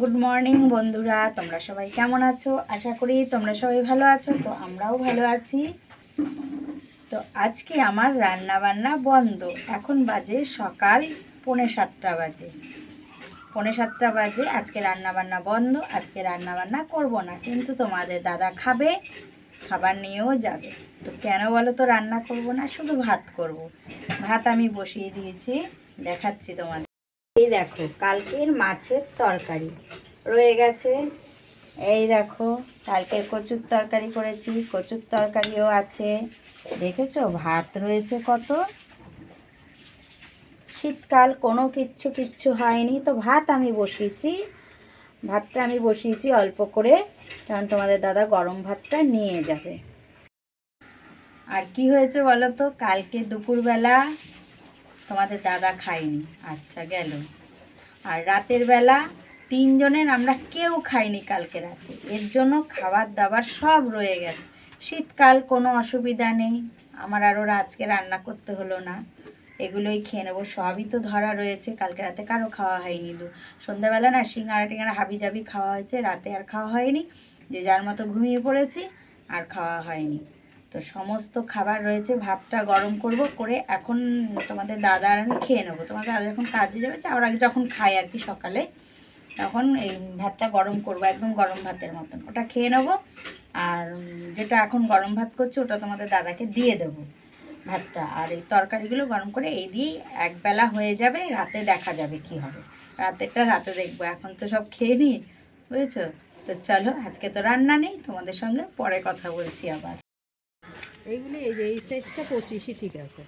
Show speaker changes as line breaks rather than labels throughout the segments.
Good morning বন্ধুরা। তোমরা সবাই কেমন আছো? আশা করি তোমরা সবাই ভালো আছো, তো আমরাও ভালো আছি। তো আজকে আমার রান্না বান্না বন্ধ। এখন বাজে সকাল পৌনে সাতটা বাজে। পৌনে সাতটা বাজে, আজকে রান্না বান্না বন্ধ, আজকে রান্না বান্না করব না। কিন্তু তোমাদের দাদা খাবে, খাবার নিয়েও যাবে। তো কেন বলো তো রান্না করব না? শুধু ভাত করব। ভাত আমি বসিয়ে দিয়েছি, দেখাচ্ছি তোমাদের। এই দেখো, কালকের মাছের তরকারি। রয়ে গেছে। এই দেখো, কালকে কচুর তরকারি করেছি, কচুর তরকারিও আছে। দেখেছ, ভাত রয়েছে কত। শীতকাল, কোনো কিচ্ছু কিচ্ছু হয়নি। তো ভাত আমি বসিয়েছি। ভাতটা আমি বসিয়েছি অল্প করে, কারণ তোমাদের দাদা গরম ভাতটা নিয়ে যাবে। আর কি হয়েছে বলো তো? কালকে দুপুরবেলা তোমাদের দাদা খায়নি। আচ্ছা গেল। আর রাতের বেলা তিনজনের আমরা কেউ খাইনি কালকে রাতে। এর জন্য খাবার দাবার সব রয়ে গেছে। শীতকাল, কোনো অসুবিধা নেই। আমার আরও আজকে রান্না করতে হলো না। এগুলোই খেয়ে নেব। সবই তো ধরা রয়েছে। কালকে রাতে কারও খাওয়া হয়নি দু। সন্ধ্যাবেলা না সিঙ্গারা টিঙ্গারা হাবি জাবি খাওয়া হয়েছে। রাতে আর খাওয়া হয়নি। যে যার মতো ঘুমিয়ে পড়েছি, আর খাওয়া হয়নি। তো সমস্ত খাবার রয়েছে, ভাতটা গরম করব, করে এখন তোমাদের দাদা আর আমি খেয়ে নেব। তোমাদের দাদা যখন কাজে যাবে যাওয়ার আগে যখন খাই আর কি সকালে, তখন এই ভাতটা গরম করব, একদম গরম ভাতের মতন। ওটা খেয়ে নেব, আর যেটা এখন গরম ভাত করছি, ওটা তোমাদের দাদাকে দিয়ে দেবো ভাতটা। আর এই তরকারিগুলো গরম করে এই দিয়েই একবেলা হয়ে যাবে, রাতে দেখা যাবে কি হবে। রাতেরটা রাতে দেখব, এখন তো সব খেয়ে নিই, বুঝেছ? তো চলো, আজকে তো রান্না নেই, তোমাদের সঙ্গে পরে কথা বলছি আবার।
এইগুলি এই যে এই সাইজটা পঁচিশই ঠিক আছে।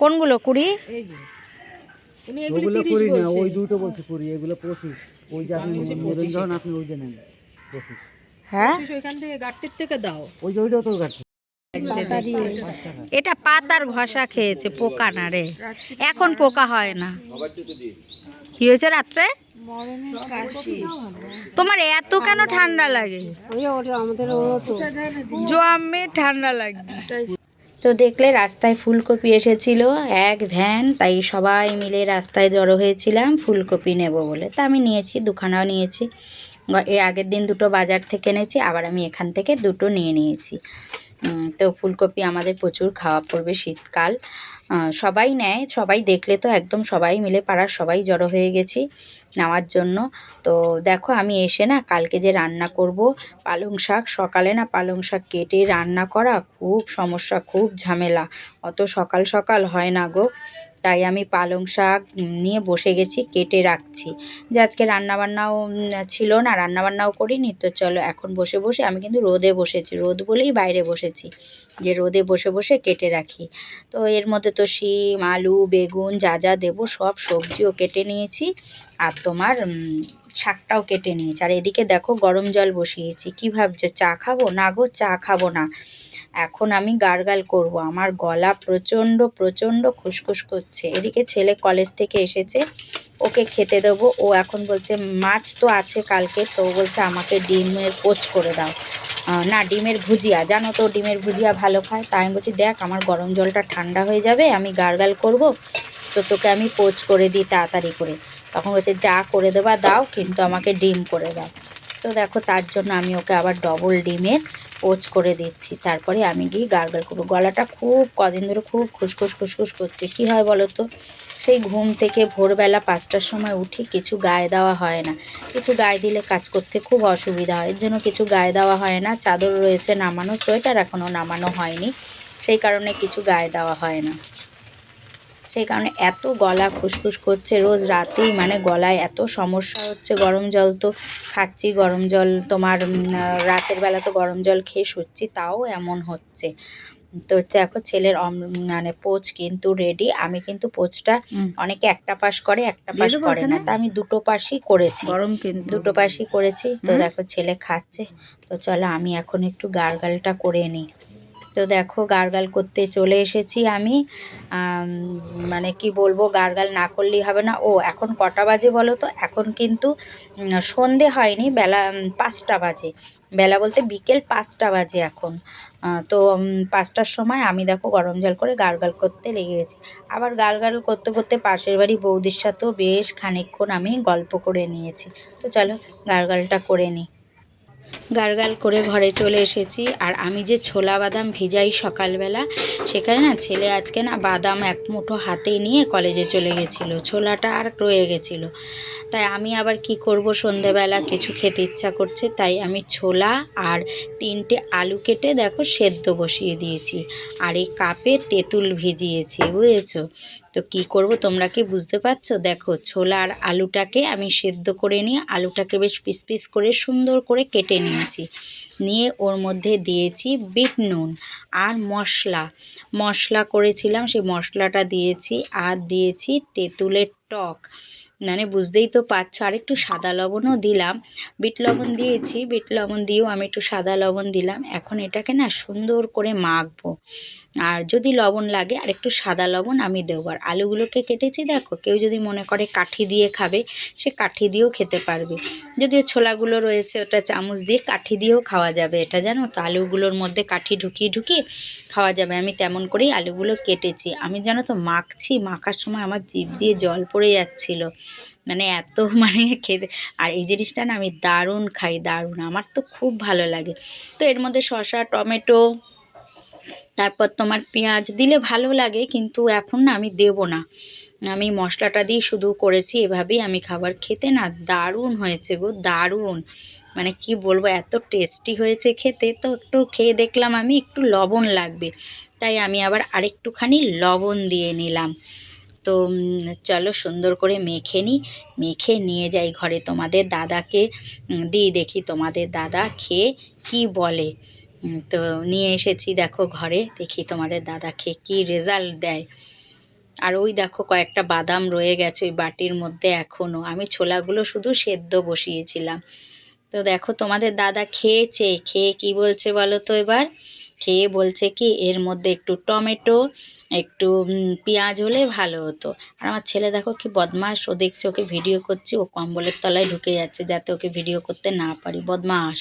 কোনগুলো কুড়ি?
এই যে উনি এগুলি
ওগুলো না ওই দুটো বলছি করি এগুলো পঁচিশ। ওই যে আপনি
বলছি
নেবেন
25
যখন আপনি ওই যে নেন পঁচিশ।
হ্যাঁ?
ওইখান থেকে গাড়টির থেকে দাও।
ওই যে ওইটাও তো কাটছে
এটা পাতার ঘষা খেয়েছে পোকা না রে। এখন পোকা হয় না। কি হয়েছে রাত্রে? তোমার এত কেন ঠান্ডা লাগে? জমে ঠান্ডা লাগছে। তো দেখলে রাস্তায় ফুলকপি এসেছিল এক ভ্যান তাই সবাই মিলে রাস্তায় জড়ো হয়েছিলাম ফুলকপি নেব বলে। তা আমি নিয়েছি দুখানাও নিয়েছি। এর আগের দিন দুটো বাজার থেকে এনেছি আবার আমি এখান থেকে দুটো নিয়ে নিয়েছি। তো ফুলকপি আমাদের প্রচুর খাওয়া পড়বে শীতকাল। সবাই নেয়, সবাই দেখলে তো একদম সবাই মিলে পাড়ার সবাই জড়ো হয়ে গেছি নেওয়ার জন্য। তো দেখো আমি এসে না কালকে যে রান্না করব, পালং শাক, সকালে না পালং শাক কেটে রান্না করা খুব সমস্যা, খুব ঝামেলা। অত সকাল সকাল হয় না গো। তাই আমি পালং শাক নিয়ে বসে গেছি, কেটে রাখছি। যে আজকে রান্নাবান্নাও ছিল না, রান্নাবান্নাও করিনি, তো চলো এখন বসে বসে আমি কিন্তু রোদে বসেছি। রোদ বলেই বাইরে বসেছি, যে রোদে বসে বসে কেটে রাখি। তো এর মধ্যে তো শিম, আলু, বেগুন, যা যা দেবো, সব সবজিও কেটে নিয়েছি আর তোমার শাকটাও কেটে নিয়েছি। আর এদিকে দেখো গরম জল বসিয়েছি। কী ভাবছ, চা খাব? না গো, চা খাব না। এখন আমি গার্গাল করব। আমার গলা প্রচণ্ড প্রচণ্ড খুসখুস করছে। এদিকে ছেলে কলেজ থেকে এসেছে, ওকে খেতে দেবো। ও এখন বলছে, মাছ তো আছে কালকে। তো বলছে, আমাকে ডিমের পোচ করে দাও। না, ডিমের ভুজিয়া। জানো তো, ডিমের ভুজিয়া ভালো খায়। তাই আমি বলছি, দেখ, আমার গরম জলটা ঠান্ডা হয়ে যাবে, আমি গার্গাল করব। তো তোকে আমি পোচ করে দিই তাড়াতাড়ি করে। তখন বলছে, যা করে দেবা, দাও, কিন্তু আমাকে ডিম করে দাও। তো দেখো, তার জন্য আমি ওকে আবার ডবল ডিমের পোচ করে দিচ্ছি। তারপরে আমি গিয়ে গার্গল করব। গলাটা খুব কদিন ধরে খুব খুসখুস খুসখুস করছে। কি হয় বলো তো? সেই ঘুম থেকে ভোরবেলা পাঁচটার সময় উঠি কিছু গায়ে দেওয়া হয় না। কিছু গায়ে দিলে কাজ করতে খুব অসুবিধা হয়। এর জন্য কিছু গায়ে দেওয়া হয় না। চাদর রয়েছে নামানো, সোয়েটার এখনও নামানো হয়নি। সেই কারণে কিছু গায়ে দেওয়া হয় না। সেই কারণে এত গলা খুসখুস করছে রোজ রাতেই মানে গলায় এত সমস্যা হচ্ছে গরম জল তো খাচ্ছি গরম জল তোমার রাতের বেলা তো গরম জল খেয়ে শুচ্ছি তাও এমন হচ্ছে। তো দেখো ছেলের মানে পোচ কিন্তু রেডি আমি কিন্তু পোচটা অনেকে একটা পাশ করে একটা পাশ করে না তা আমি দুটো পাশই করেছি।
গরম কিন্তু।
দুটো পাশই করেছি তো দেখো ছেলে খাচ্ছে তো চলো আমি এখন একটু গার্গালটা করে নিই। তো দেখো গার্গাল করতে চলে এসেছি আমি। মানে কি বলব, গার্গাল না করলেই হবে না। ও, এখন কটা বাজে বলো তো? এখন কিন্তু সন্ধে হয়নি, বেলা পাঁচটা বাজে। বেলা বলতে বিকেল পাঁচটা বাজে এখন। তো পাঁচটার সময় আমি দেখো গরম জল করে গার্গাল করতে লেগে গেছি। আবার গার্গাল করতে করতে পাশের বাড়ি বৌদির সাথেও বেশ খানিকক্ষণ আমি গল্প করে নিয়েছি। তো চলো গার্গালটা করে নিই গার্গাল করে ঘরে চলে এসেছি। আর আমি যে ছোলা বাদাম ভিজাই সকালবেলা, সেখানে না ছেলে আজকে না বাদাম এক মুঠো হাতে নিয়ে কলেজে চলে গেছিল। ছোলাটা আর রয়ে গেছিল। তাই আমি আবার কি করব? সন্ধেবেলা কিছু খেতে ইচ্ছা করছে, তাই আমি ছোলা আর তিনটে আলু কেটে দেখো সেদ্ধ বসিয়ে দিয়েছি। আর এই কাপে তেঁতুল ভিজিয়েছি, বুঝেছ? তো কি করব তোমরা কি বুঝতে পারছ? দেখো, ছোলা আর আলুটাকে আমি সেদ্ধ করে নিয়ে, আলুটাকে বেশ পিস পিস করে সুন্দর করে কেটে নিয়েছি। নিয়ে ওর মধ্যে দিয়েছি বিট নুন আর মশলা। মশলা করেছিলাম, সেই মশলাটা দিয়েছি আর দিয়েছি তেঁতুলের টক। মানে বুঝতেই তো পারছ আর একটু সাদা লবণও দিলাম। বিট লবণ দিয়েছি, বিট লবণ দিয়েও আমি একটু সাদা লবণ দিলাম। এখন এটাকে না সুন্দর করে মাখবো। আর যদি লবণ লাগে আর একটু সাদা লবণ আমি দেবো। আর আলুগুলোকে কেটেছি, দেখো, কেউ যদি মনে করে কাঠি দিয়ে খাবে, সে কাঠি দিয়েও খেতে পারবে। যদিও ছোলাগুলো রয়েছে, ওটা চামচ দিয়ে কাঠি দিয়েও খাওয়া যাবে। এটা জানো তো, আলুগুলোর মধ্যে কাঠি ঢুকিয়ে ঢুকিয়ে খাওয়া যাবে। আমি তেমন করেই আলুগুলো কেটেছি। আমি জানো তো, মাখছি। মাখার সময় আমার জিভ দিয়ে জল পড়ে যাচ্ছিল। মানে এত মানে খেতে, আর এই জিনিসটা না আমি দারুণ খাই, দারুণ। আমার তো খুব ভালো লাগে। তো এর মধ্যে শসা, টমেটো, তারপর তোমার পেঁয়াজ দিলে ভালো লাগে, কিন্তু এখন না আমি দেব না। আমি মশলাটা দিয়ে শুধু করেছি, এভাবেই আমি খাবার খেতে না দারুণ হয়েছে গো, দারুণ। মানে কি বলব, এত টেস্টি হয়েছে খেতে, তো একটু খেয়ে দেখলাম আমি, একটু লবণ লাগবে। তাই আমি আবার আরেকটুখানি লবণ দিয়ে নিলাম। তো চলো সুন্দর করে মেখে নিই মেখে নিয়ে যাই ঘরে। তোমাদের দাদাকে দিই দেখি তোমাদের দাদা খেয়ে কি বলে। তো নিয়ে এসেছি দেখো ঘরে। দেখি তোমাদের দাদা খেয়ে কী রেজাল্ট দেয়। আর ওই দেখো কয়েকটা বাদাম রয়ে গেছে ওই বাটির মধ্যে এখনও আমি ছোলাগুলো শুধু সেদ্ধ বসিয়েছিলাম। তো দেখো তোমাদের দাদা খেয়েছে, খেয়ে কি বলছে বলো তো এবার? খেয়ে বলছে কি, এর মধ্যে একটু টমেটো, একটু পেঁয়াজ হলে ভালো হতো। আর আমার ছেলে দেখো কি বদমাস ও দেখছে ওকে ভিডিও করছি, ও কম্বলের তলায় ঢুকে যাচ্ছে যাতে ওকে ভিডিও করতে না পারি বদমাস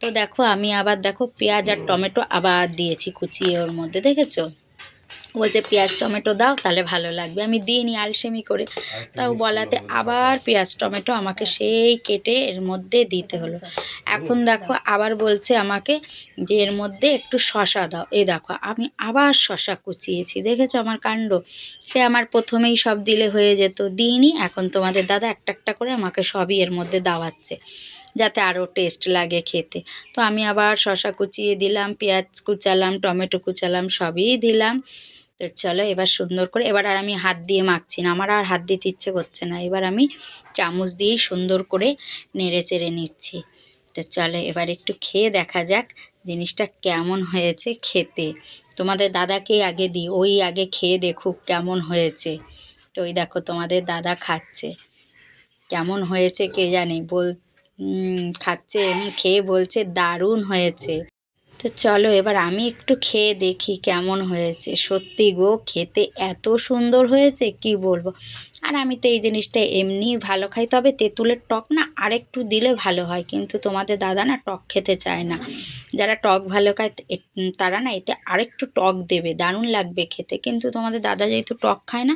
তো দেখো আমি আবার দেখো পেঁয়াজ আর টমেটো আবার দিয়েছি কুচিয়ে ওর মধ্যে, দেখেছ? বলছে পেঁয়াজ টমেটো দাও তাহলে ভালো লাগবে। আমি দিইনি আলসেমি করে। তাও বলাতে আবার পেঁয়াজ টমেটো আমাকে সেই কেটে এর মধ্যে দিতে হলো। এখন দেখো আবার বলছে আমাকে যে এর মধ্যে একটু শশা দাও। এই দেখো আমি আবার শশা কুচিয়েছি। দেখেছ আমার কাণ্ড? সে আমার প্রথমেই সব দিলে হয়ে যেত। দিইনি এখন তোমাদের দাদা একটা একটা করে আমাকে সবই এর মধ্যে দাওয়াচ্ছে। যাতে আরও টেস্ট লাগে খেতে। তো আমি আবার শশা কুচিয়ে দিলাম, পেঁয়াজ কুচালাম, টমেটো কুচালাম, সবই দিলাম। তো চলো এবার সুন্দর করে, এবার আর আমি হাত দিয়ে মাখছি না, আমার আর হাত দিতে ইচ্ছে করছে না। এবার আমি চামচ দিয়েই সুন্দর করে নেড়ে চেড়ে নিচ্ছি। তো চলো এবার একটু খেয়ে দেখা যাক জিনিসটা কেমন হয়েছে খেতে। তোমাদের দাদাকে আগে দিই, ওই আগে খেয়ে দেখুক কেমন হয়েছে। তো ওই দেখো তোমাদের দাদা খাচ্ছে। কেমন হয়েছে কে জানে, বল খাচ্ছে এবং খেয়ে বলছে, দারুণ হয়েছে। তো চলো এবার আমি একটু খেয়ে দেখি কেমন হয়েছে। সত্যি গো, খেতে এত সুন্দর হয়েছে, কি বলব? আর আমি তো এই জিনিসটা এমনি ভালো খাই, তবে তেঁতুলের টক না আরেকটু দিলে ভালো হয়। কিন্তু তোমাদের দাদা না টক খেতে চায় না। যারা টক ভালো খায় তারা না এতে আরেকটু টক দেবে, দারুণ লাগবে খেতে। কিন্তু তোমাদের দাদা যেহেতু টক খায় না,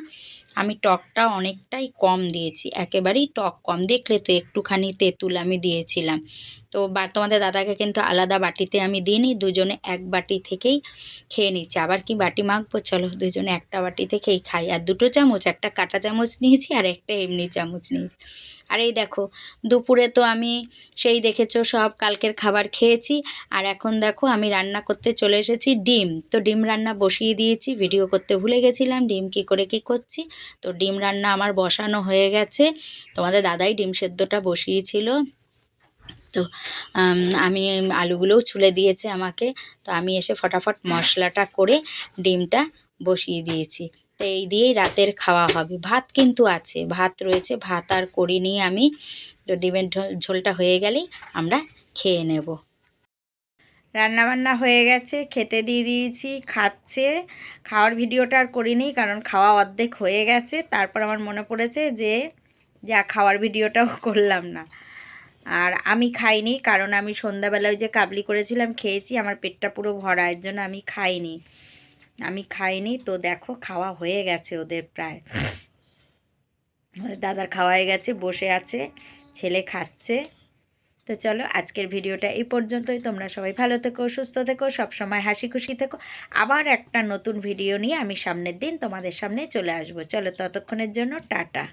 আমি টকটা অনেকটাই কম দিয়েছি। একেবারেই টক কম। দেখলে তো একটুখানি তেঁতুল আমি দিয়েছিলাম। তো তোমাদের দাদাকে কিন্তু আলাদা বাটিতে আমি দিইনি দুজনে এক বাটি থেকেই খেয়ে নিচ্ছি। আবার কি বাটি মাখবো? চলো, দুজনে একটা বাটি থেকেই খাই। আর দুটো চামচ, একটা কাটা চামচ নিয়েছি আর একটা এমনি চামচ নিয়েছি। আর এই দেখো, দুপুরে তো আমি সেই দেখেছ সব কালকের খাবার খেয়েছি। আর এখন দেখো আমি রান্না করতে চলে এসেছি ডিম। তো ডিম রান্না বসিয়ে দিয়েছি ভিডিও করতে ভুলে গেছিলাম, ডিম কি করে কি করছি। তো ডিম রান্না আমার বসানো হয়ে গেছে। তোমাদের দাদাই ডিম সেদ্ধটা বসিয়েছিল। তো আমি আলুগুলোও ছুলে দিয়েছে আমাকে। তো আমি এসে ফটাফট মশলাটা করে ডিমটা বসিয়ে দিয়েছি। এই দিয়েই রাতের খাওয়া হবে। ভাত কিন্তু আছে, ভাত রয়েছে, ভাত আর করিনি আমি তো ডিমের ঝোল, ঝোলটা হয়ে গেলেই আমরা খেয়ে নেব। রান্নাবান্না হয়ে গেছে, খেতে দিয়ে দিয়েছি, খাচ্ছে। খাওয়ার ভিডিওটা আর করিনি কারণ খাওয়া অর্ধেক হয়ে গেছে। তারপর আমার মনে পড়েছে যে, যা খাওয়ার ভিডিওটাও করলাম না। আর আমি খাইনি কারণ আমি সন্ধ্যাবেলায় যে কাবলি করেছিলাম, খেয়েছি, আমার পেটটা পুরো ভরা, এর জন্য আমি খাইনি। আমি খাইনি তো দেখো খাওয়া হয়ে গেছে ওদের প্রায়। ওদের দাদার খাওয়া হয়ে গেছে, বসে আছে, ছেলে খাচ্ছে। তো চলো আজকের ভিডিওটা এই পর্যন্তই। তোমরা সবাই ভালো থেকো, সুস্থ থেকো, সবসময় হাসি খুশি থেকো। আবার একটা নতুন ভিডিও নিয়ে আমি সামনের দিন তোমাদের সামনে চলে আসব। চলো ততক্ষণের জন্য টাটা।